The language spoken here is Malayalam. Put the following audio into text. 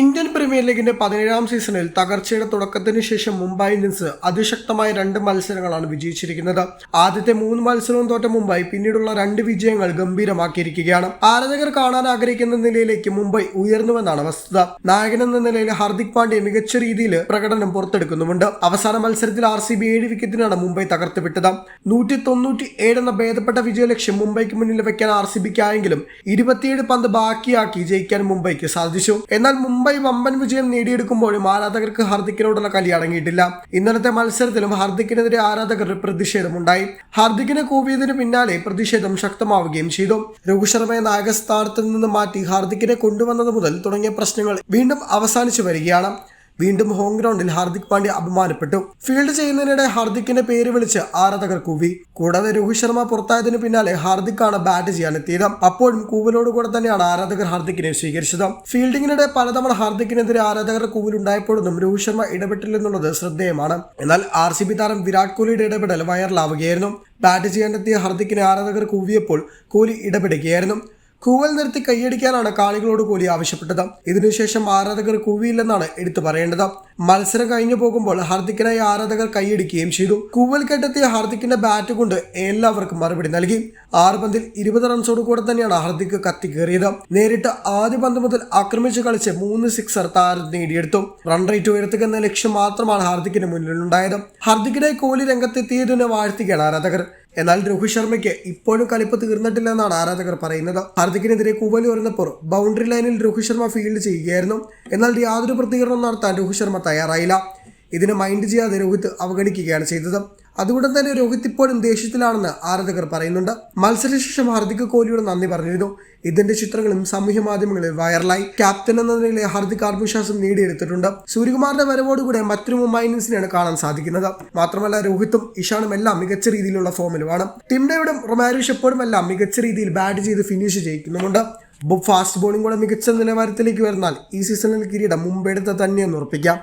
ഇന്ത്യൻ പ്രീമിയർ ലീഗിന്റെ പതിനേഴാം സീസണിൽ തകർച്ചയുടെ തുടക്കത്തിന് ശേഷം മുംബൈ ഇന്ത്യൻസ് അതിശക്തമായ രണ്ട് മത്സരങ്ങളാണ് വിജയിച്ചിരിക്കുന്നത്. ആദ്യത്തെ മൂന്ന് മത്സരവും തോറ്റ മുംബൈ പിന്നീടുള്ള രണ്ട് വിജയങ്ങൾ ഗംഭീരമാക്കിയിരിക്കുകയാണ്. ആരാധകർ കാണാൻ ആഗ്രഹിക്കുന്ന നിലയിലേക്ക് മുംബൈ ഉയർന്നുവെന്നാണ് വസ്തുത. നായകൻ എന്ന നിലയിൽ ഹാർദിക് പാണ്ഡ്യ മികച്ച രീതിയിൽ പ്രകടനം പുറത്തെടുക്കുന്നുമുണ്ട്. അവസാന മത്സരത്തിൽ ആർ സി ബി ഏഴ് വിക്കറ്റിനാണ് മുംബൈ തകർത്തുവിട്ടത്. നൂറ്റി തൊണ്ണൂറ്റി ഏഴ് എന്ന ഭേദപ്പെട്ട വിജയലക്ഷ്യം മുംബൈക്ക് മുന്നിൽ വെക്കാൻ ആർ സി ബിക്കായെങ്കിലും ഇരുപത്തിയേഴ് പന്ത് ബാക്കിയാക്കി ജയിക്കാൻ മുംബൈക്ക് സാധിച്ചു. എന്നാൽ മുംബൈ വമ്പൻ വിജയം നേടിയെടുക്കുമ്പോഴും ആരാധകർക്ക് ഹാർദിക്കിനോടുള്ള കലി അടങ്ങിയിട്ടില്ല. ഇന്നലത്തെ മത്സരത്തിലും ഹാർദിക്കിനെതിരെ ആരാധകർ പ്രതിഷേധമുണ്ടായി. ഹാർദിക്കിനെ കൂവിയതിന് പിന്നാലെ പ്രതിഷേധം ശക്തമാവുകയും ചെയ്തു. രോഹിത് ശർമ്മയെ നായകസ്ഥാനത്ത് നിന്ന് മാറ്റി ഹാർദിക്കിനെ കൊണ്ടുവന്നത് മുതൽ തുടങ്ങിയ പ്രശ്നങ്ങൾ വീണ്ടും അവസാനിച്ചു വരികയാണ്. വീണ്ടും ഹോം ഗ്രൗണ്ടിൽ ഹാർദിക് പാണ്ഡ്യ അപമാനപ്പെട്ടു. ഫീൽഡ് ചെയ്യുന്നതിനിടെ ഹാർദിക്കിന്റെ പേര് വിളിച്ച് ആരാധകർ കൂവി. കൂടാതെ രോഹിത് ശർമ്മ പുറത്തായതിനു പിന്നാലെ ഹാർദിക്കാണ് ബാറ്റ് ചെയ്യാൻ എത്തിയത് അപ്പോഴും കൂവലോടുകൂടെ തന്നെയാണ് ആരാധകർ ഹാർദിക്കിനെ സ്വീകരിച്ചത്. ഫീൽഡിങ്ങിനിടെ പലതവണ ഹാർദിക്കിനെതിരെ ആരാധകരുടെ കൂവിലുണ്ടായപ്പോഴൊന്നും രോഹിത് ശർമ്മ ഇടപെട്ടില്ലെന്നുള്ളത് ശ്രദ്ധേയമാണ്. എന്നാൽ ആർ സി ബി താരം വിരാട് കോഹ്ലിയുടെ ഇടപെടൽ വൈറലാവുകയായിരുന്നു ബാറ്റ് ചെയ്യാനെത്തിയ ഹാർദിക്കിനെ ആരാധകർ കൂവിയപ്പോൾ കോഹ്ലി ഇടപെടുകയായിരുന്നു. കൂവൽ നിർത്തി കൈയടിക്കാനാണ് കാണികളോട് കോലി ആവശ്യപ്പെട്ടത്. ഇതിനുശേഷം ആരാധകർ കൂവിയില്ലെന്നാണ് എടുത്തു പറയേണ്ടത്. മത്സരം കഴിഞ്ഞു പോകുമ്പോൾ ഹാർദിക്കിനായി ആരാധകർ കൈയടിക്കുകയും ചെയ്തു. കൂവൽ കെട്ടെത്തിയ ഹാർദിക്കിന്റെ ബാറ്റ് കൊണ്ട് എല്ലാവർക്കും മറുപടി നൽകി. ആറ് പന്തിൽ ഇരുപത് റൺസോട് കൂടെ തന്നെയാണ് ഹാർദിക് കത്തിക്കേറിയത് നേരിട്ട് ആദ്യ പന്ത് മുതൽ ആക്രമിച്ച് കളിച്ച് മൂന്ന് സിക്സർ താരം നേടിയെടുത്തു. റൺ റേറ്റ് ഉയർത്തുക എന്ന ലക്ഷ്യം മാത്രമാണ് ഹാർദിക്കിന് മുന്നിലുണ്ടായത്. ഹാർദിക്കിനായി കോഹ്ലി രംഗത്തെത്തിയതിനെ വാഴ്ത്തുകയാണ് ആരാധകർ. എന്നാൽ രോഹിത് ശർമ്മയ്ക്ക് ഇപ്പോഴും കളിപ്പ് തീർന്നിട്ടില്ലെന്നാണ് ആരാധകർ പറയുന്നത്. ഹാർദിക്കിനെതിരെ കൂവലി വരുന്നപ്പോൾ ബൗണ്ടറി ലൈനിൽ രോഹിത് ശർമ്മ ഫീൽഡ് ചെയ്യുകയായിരുന്നു. എന്നാൽ യാതൊരു പ്രതികരണം നടത്താൻ രോഹിത് ശർമ്മ തയ്യാറായില്ല. ഇതിനെ മൈൻഡ് ചെയ്യാതെ രോഹിത് അവഗണിക്കുകയാണ് ചെയ്തത്. അതുകൊണ്ട് തന്നെ രോഹിത് ഇപ്പോഴും ദേഷ്യത്തിലാണെന്ന് ആരാധകർ പറയുന്നുണ്ട്. മത്സരശേഷം ഹാർദിക് കോഹ്ലിയോട് നന്ദി പറഞ്ഞിരുന്നു. ഇതിന്റെ ചിത്രങ്ങളും സാമൂഹ്യ മാധ്യമങ്ങളിൽ വൈറലായി ക്യാപ്റ്റൻ എന്ന നിലയിൽ ഹാർദിക് ആത്മവിശ്വാസം നേടിയെടുത്തിട്ടുണ്ട്. സൂര്യകുമാറിന്റെ വരവോടുകൂടെ മറ്റൊരു മുംബൈ ഇന്ത്യൻസിനെയാണ് കാണാൻ സാധിക്കുന്നത്. മാത്രമല്ല രോഹിത്തും ഇഷാനും എല്ലാം മികച്ച രീതിയിലുള്ള ഫോമിലുമാണ്. ടീം ഡേവിഡും റൊമാരിഷ് എപ്പോഴും എല്ലാം മികച്ച രീതിയിൽ ബാറ്റ് ചെയ്ത് ഫിനിഷ് ചെയ്യിക്കുന്നുമുണ്ട് ഫാസ്റ്റ് ബോളിംഗ് കൂടെ മികച്ച നിലവാരത്തിലേക്ക് വരുന്നാൽ ഈ സീസണിൽ കിരീടം മുമ്പെടുത്ത് തന്നെയെന്ന് ഉറപ്പിക്കാം.